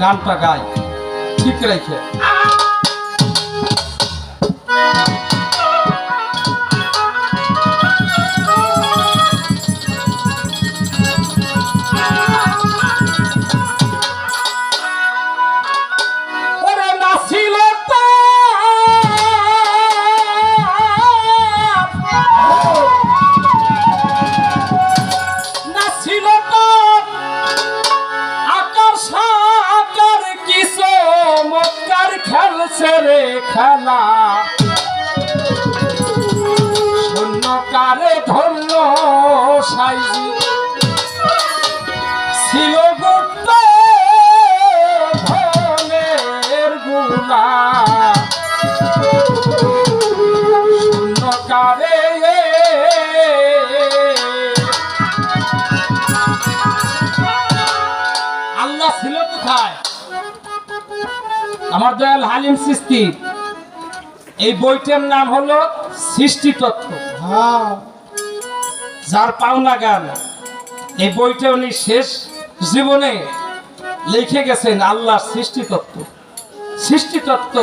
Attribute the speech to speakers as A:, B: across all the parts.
A: গানটা গাই ঠিক রেখে। ছিল গুপ্ত ধনের শূন্যকারে আল্লাহ ছিল কোথায়? আমার দয়াল হালিম সৃষ্টি। এই বইটার নাম হলো সৃষ্টি তত্ত্ব যার পাওনা গান। এই বইটা উনি শেষ জীবনে লিখে গেছেন আল্লাহর সৃষ্টি তত্ত্ব। সৃষ্টি তত্ত্ব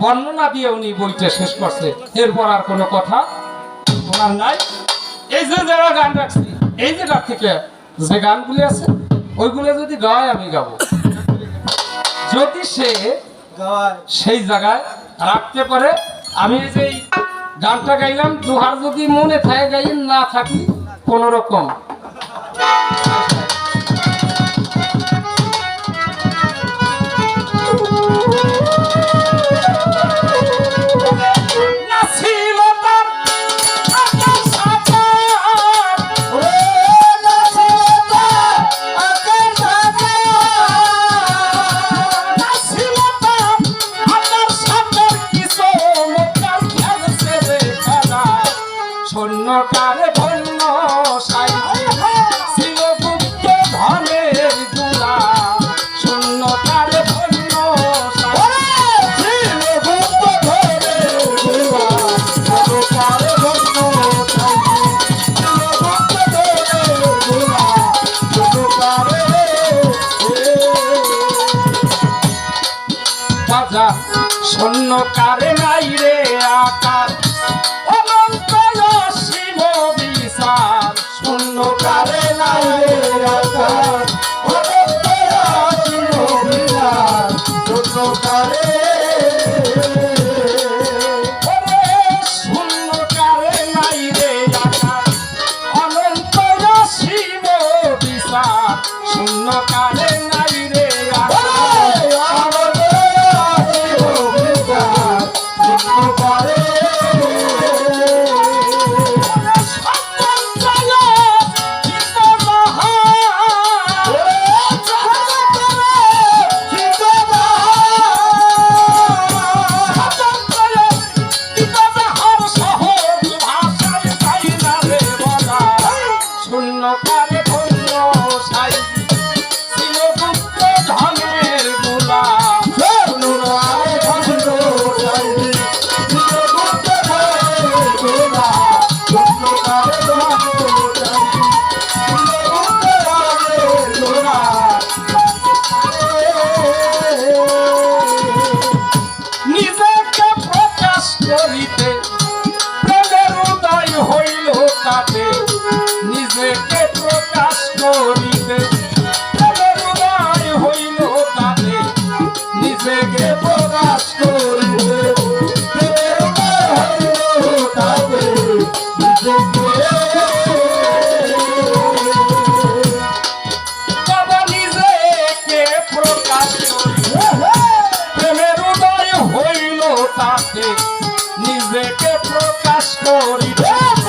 A: বর্ণনা দিয়ে উনি বইটা শেষ করছে। এরপর আর কোনো কথা ওনার নাই। এই যে যারা গান রাখছি এই যে জায়গা থেকে যে গানগুলি আছে ওইগুলো যদি গায় আমি গাবো। যদি সে সেই জায়গায় রাখতে পারে আমি যে গানটা গাইলাম দুহার যদি মনে থাকে গাই না থাকি কোন শূন্যকারে নাই রে আকার করিতে হইল তাতে নিজেকে প্রকাশ করিতে নিজেকে প্রকাশ করিতে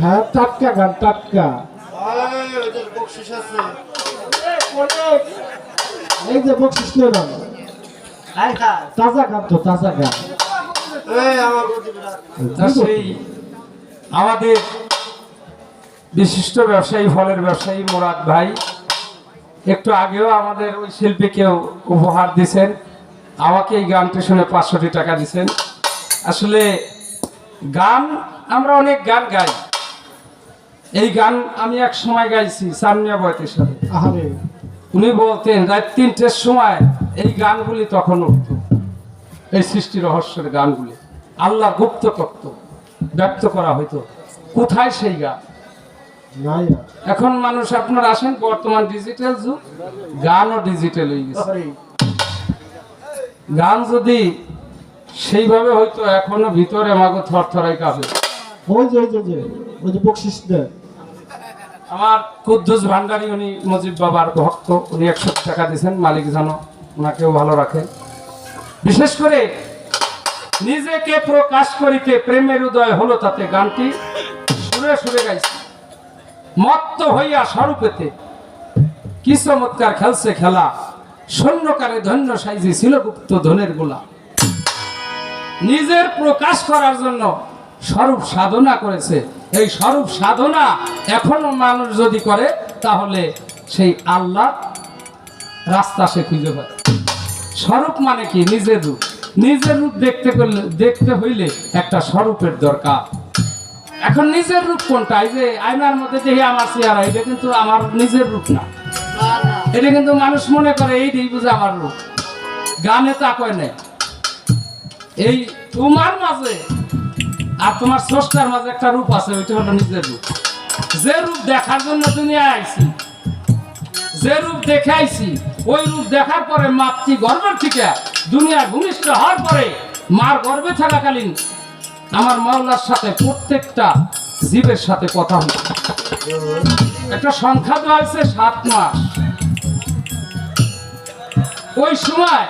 B: হ্যাঁ টাটকা গান টাটকা। এই যে বকশিস নিলাম তাজা গান তো, তাজা গান
A: আমাদের বিশিষ্ট ব্যবসায়ী, ফলের ব্যবসায়ী মুরাদ ভাই, একটু আগেও আমাদের ওই শিল্পীকেও উপহার দিছেন আমাকে এই গানটি শুনে পাঁচশোটি টাকা দিছেন আসলে গান, আমরা অনেক গান গাই। এই গান আমি এক সময় গাইছি সামনিয়া বয়তের সাথে। উনি বলতেন রাত তিনটের সময় এই গানগুলি তখন উঠত। এই সৃষ্টি রহস্যের গানগুলি। আল্লাহ গুপ্ত তত্ত্ব ব্যক্ত করা হইতো। কোথায় সেই গান? এখন মানুষ আপনার আসেন বর্তমান ডিজিটাল যুগ গানও ডিজিটাল হয়ে গেছে। গান যদি সেইভাবে হয়তো এখনও ভিতরে আমাকে থরথরাই কাঁপে
B: যে ওই যে, ওই যে ওই যে বকশিস দেয়।
A: আমার কুদ্দুস ভান্ডারী উনি মুজিব বাবার ভক্ত, উনি একশো টাকা দিয়েছেন, মালিক জানো ওনাকেও ভালো রাখে। বিশেষ করে নিজেকে প্রকাশ করিতে প্রেমের উদয় হলো তাতে গানটি সুরে সুরে গাইছে। মত্ত হইয়া স্বরূপেতে কি চমৎকার খেলছে খেলা। শূন্যকারে ধন্য সাইজি ছিল গুপ্ত ধনের গোলা। নিজের প্রকাশ করার জন্য স্বরূপ সাধনা করেছে। এই স্বরূপ সাধনা এখনও মানুষ যদি করে, তাহলে সেই আল্লাহ রাস্তা সে খুঁজে পায়। স্বরূপ মানে কি? নিজের রূপ। নিজের রূপ দেখতে করলে, দেখতে হইলে একটা স্বরূপের দরকার। এখন নিজের রূপ কোনটা? এই যে আয়নার মধ্যে দেখি আমার চেহারা, এটা কিন্তু আমার নিজের রূপ না। এটা কিন্তু মানুষ মনে করে, এইটাই বুঝে আমার রূপ। গানে তা কয় নেই। এই তোমার মাঝে আর তোমার স্রষ্টার মাঝে একটা রূপ আছে, ওইটা হলো নিজের রূপ। যে রূপ দেখার জন্য দুনিয়া আইছি, যে রূপ দেখে আইছি, ওই রূপ দেখার পরে মাতৃ গর্ভের থেকে? দুনিয়া ভূমিষ্ঠ হওয়ার পরে মার গর্ভে থাকাকালীন আমার মাওলার সাথে প্রত্যেকটা জীবের সাথে কথা হচ্ছে একটা সংখ্যা দেওয়া হয়েছে সাত মাস। ওই সময়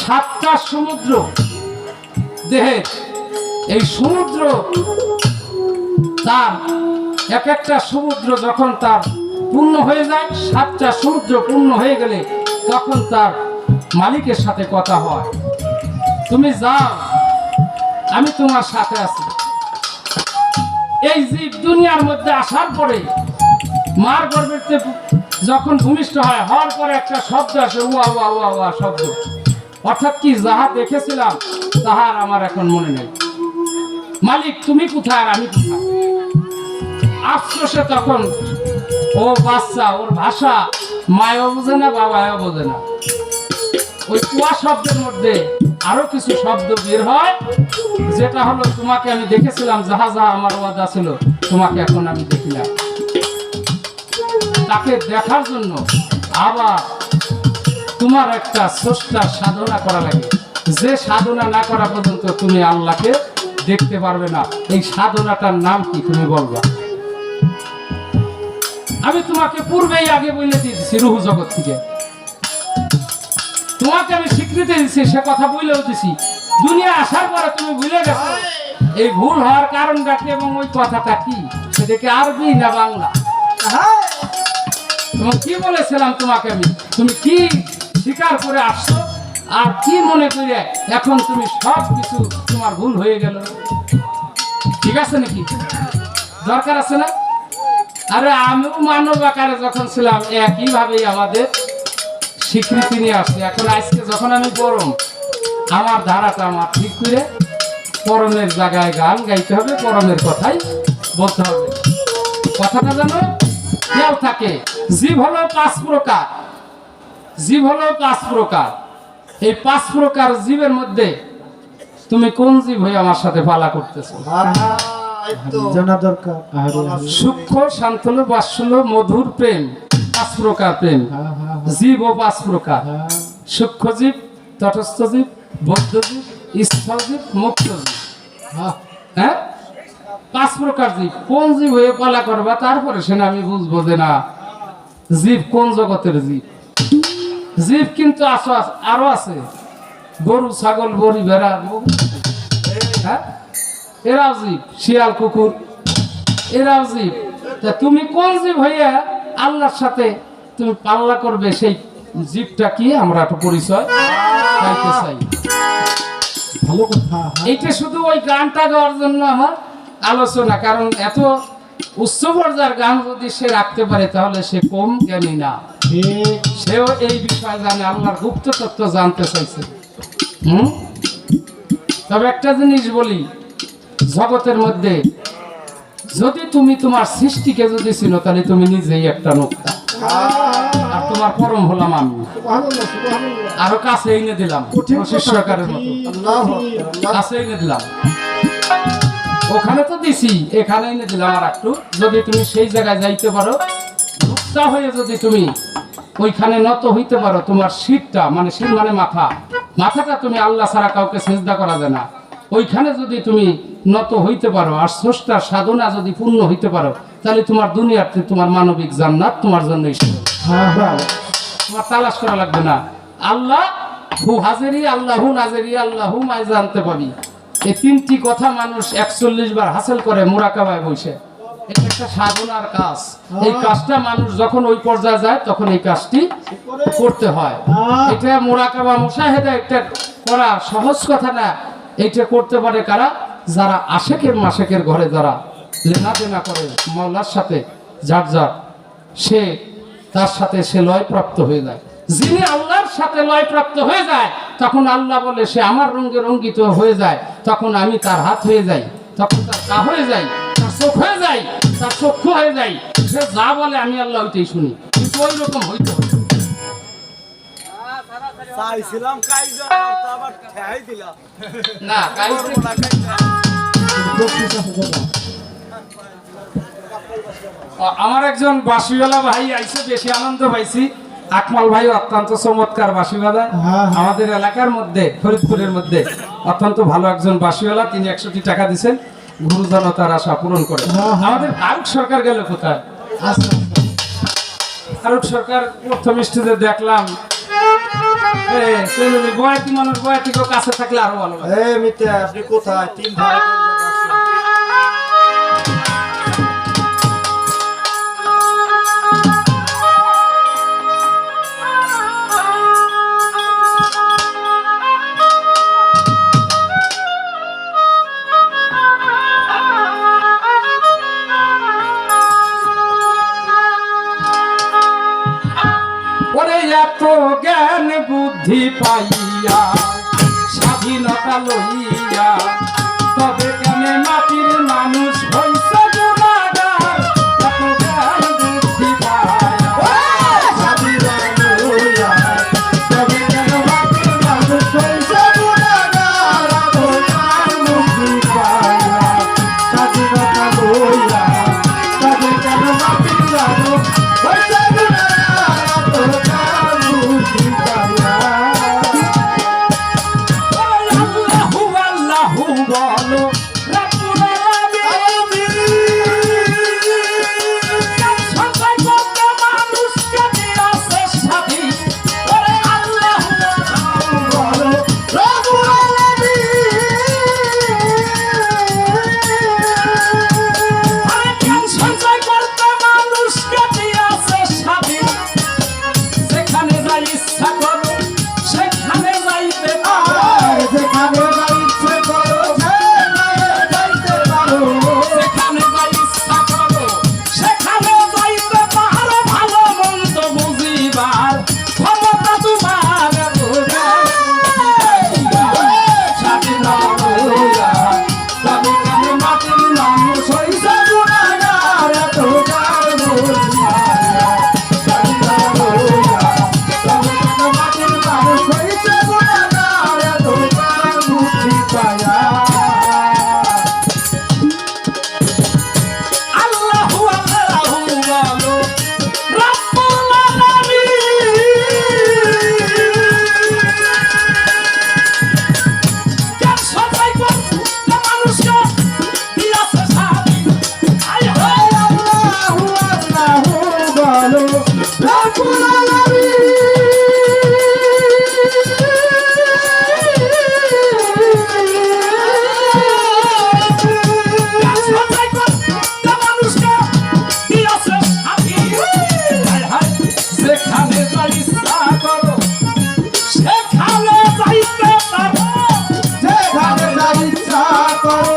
A: সাতটা সমুদ্র দেহের এই সমুদ্র তার এক একটা সমুদ্র যখন তার পূর্ণ হয়ে যায়, সাতটা সমুদ্র পূর্ণ হয়ে গেলে তখন তার মালিকের সাথে কথা হয়। তুমি যাও, আমি তোমার সাথে আছি। এই জীব দুনিয়ার মধ্যে আসার পরে মার গর্ভেতে যখন ভূমিষ্ঠ হয়, হওয়ার পরে একটা শব্দ আসে, উয়া উয়া উয়া উয়া শব্দ। অর্থাৎ কি যাহা দেখেছিলাম, তাহার আমার এখন মনে নেই। মালিক, তুমি কোথায় আর আমি কোথায়? আফসোসে তখন ও বাচ্চা, ওর ভাষা মায়ও বোঝে না বাবাও বোঝে না। ওই কুয়া শব্দের মধ্যে আরও কিছু শব্দ বের হয়, যেটা হলো, তোমাকে আমি দেখেছিলাম, যাহা যাহা আমার ওয়াদা ছিল, তোমাকে এখন আমি দেখি না। তাকে দেখার জন্য আবার তোমার একটা স্রষ্টা সাধনা করা লাগে। যে সাধনা না করা পর্যন্ত তুমি আল্লাহকে দেখতে পারবে না। এই সাধনাটার নাম কি তুমি বলবা? আমি তোমাকে পূর্বেই আগে বলে দিয়েছি রুহু জগৎ থেকে। তোমাকে আমি স্বীকৃতি দিচ্ছি সে কথা বলেও দিছি দুনিয়া আসার পরে তুমি ভুলে গেছো। এই ভুল হওয়ার কারণটা কি এবং ওই কথাটা কি সেটাকে আরবি না বাংলা? এবং কি বলেছিলাম তোমাকে আমি? তুমি কি স্বীকার করে আসছো? আর কি মনে করে এখন তুমি সব কিছু তোমার ভুল হয়ে গেল? ঠিক আছে নাকি? দরকার আছে না? আরে আমিও মানব আকারে যখন ছিলাম, একইভাবেই আমাদের স্বীকৃতি নিয়ে আসছে। এখন আজকে যখন আমি পড়ম আমার ধারাটা আমার ঠিক করে পরমের জায়গায় গান গাইতে হবে পরমের কথাই বলতে হবে। কথাটা জানো কেউ থাকে, জীব হলো পাঁচ প্রকার। জীব হলো পাঁচ প্রকার। এই পাঁচ প্রকার জীবের মধ্যে তুমি কোন জীব হয়ে আমার সাথে পালা করতেছো?
B: জানা দরকার।
A: সূক্ষ্ম শান্তল বাৎসল্য মধুর প্রেম পাঁচ প্রকার প্রেম। জীব ও পাঁচ প্রকার। সূক্ষ্ম জীব তটস্থ জীব বদ্ধ জীব স্থল জীব মুক্ত জীব।
B: হ্যাঁ।
A: পাঁচ প্রকার জীব। কোন জীব হয়ে পালা করবা? তারপরে সে না আমি বুঝব যে না জীব কোন জগতের জীব? জীব কিন্তু আরও আছে। গরু ছাগল বড়ি ভেড়া হ্যাঁ? এরাও জীব শিয়াল কুকুর। এরাও জীব। তা তুমি কোন জীব হইয়া আল্লাহর সাথে তুমি পাল্লা করবে? সেই জীবটা কি? আমরা একটু পরিচয় চাইতে চাই।
B: ভালো কথা।
A: শুধু ওই গানটা গাওয়ার জন্য আমার আলোচনা কারণ এত উচ্চ পর্যায়ের গান যদি সে রাখতে পারে তাহলে সে কম জ্ঞানী না? সেও এই বিষয়ে জানে আল্লাহর গুপ্ত তত্ত্ব জানতে চাইছে। হুম? তবে একটা জিনিস বলি জগতের মধ্যে যদি তুমি তোমার সৃষ্টিকে যদি চিনো তাহলে তুমি নিজেই একটা নোক্তা। আর তোমার পরম হলাম আমি। আরও কাছে এনে দিলাম শিষ্যকারের মতো। কাছে এনে দিলাম। ওখানে তো দিছি, এখানে এনে দিলাম আর একটু। যদি তুমি সেই জায়গায় যাইতে পারো মুক্তা হয়ে যদি তুমি ওইখানে নত হইতে পারো, তোমার শীতটা মানে শীত মানে মাথা। মাথাটা তুমি আল্লাহ ছাড়া কাউকে চেষ্টা করা যায় না। ওইখানে যদি তুমি নত হইতে পারো আর স্রষ্টার সাধনা যদি পূর্ণ হইতে পারো, তাহলে তোমার দুনিয়াতে তোমার মানবিক জান্নাত তোমার জন্য তোমার তালাশ করা লাগবে না। আল্লাহ হু হাজেরি, আল্লাহ হু নাজেরি, আল্লাহ হু মাই জানতে পাবি। এই তিনটি কথা মানুষ একচল্লিশ বার হাসিল করে মোরাকাবায় বসে। এটা একটা সাধনার কাজ। এই কাজটা মানুষ যখন ওই পর্যায়ে যায় তখন এই কাজটি করতে হয়।
B: হ্যাঁ।
A: এটা মোরাকাবা মুশাহেদা একটা করা সহজ কথা না। এটা করতে পারে কারা? যারা আশেকের মাসেকের ঘরে যারা লেনা দেনা করে মৌলার সাথে যার যার সে তার সাথে সে লয় প্রাপ্ত হয়ে যায়। যিনি আল্লাহর সাথে লয় প্রাপ্ত হয়ে যায় তখন আল্লাহ বলে সে আমার রঙে রঙ্গিত হয়ে যায়। তখন আমি তার হাত হয়ে যাই। তখন তার পা হয়ে যাই তার চোখ হয়ে যাই তার চক্ষু হয়ে যাই। সে যা বলে আমি আল্লাহ ওইটাই শুনি। কিন্তু ওই রকম হইতে
C: তা
A: না আমার একজন বাসিওয়ালা ভাই আইসে বেশি আনন্দ পাইছি। আকমাল ভাই অত্যন্ত চমৎকার বাসি বাজায়
B: হ্যাঁ।
A: আমাদের এলাকার মধ্যে ফরিদপুরের মধ্যে অত্যন্ত ভালো একজন বাসিওয়ালা তিনি একশোটি টাকা দিচ্ছেন গুরুজন তার আশা পূরণ করে।
B: হ্যাঁ, হ্যাঁ।
A: আমাদের ফারুক সরকার গেল কোথায়?
B: আচ্ছা।
A: ফারুক সরকার প্রথম স্টেজে দেখলাম বয়াতি মানুষ বয়াতি কাছে থাকলে আরও ভালো
B: মিতে আপনি কোথায়? তিন ভাই
A: পাইয়া স্বাধীনতা লইয়া করো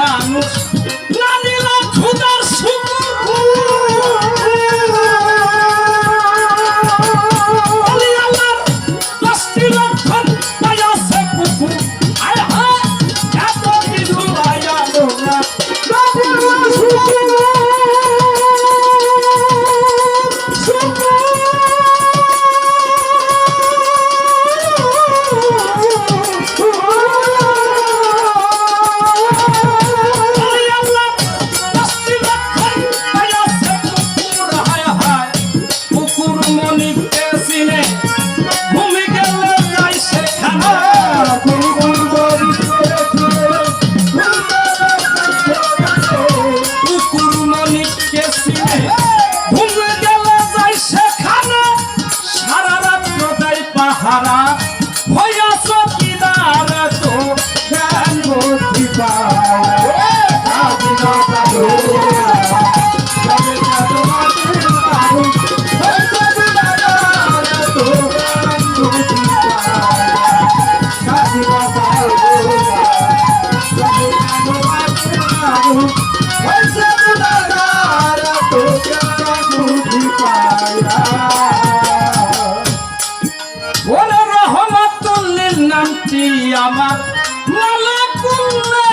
A: mano. আমার মালা কুন্না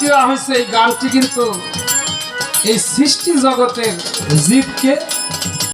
A: দেওয়া হয়েছে এই গানটি কিন্তু এই সৃষ্টি জগতের জীবকে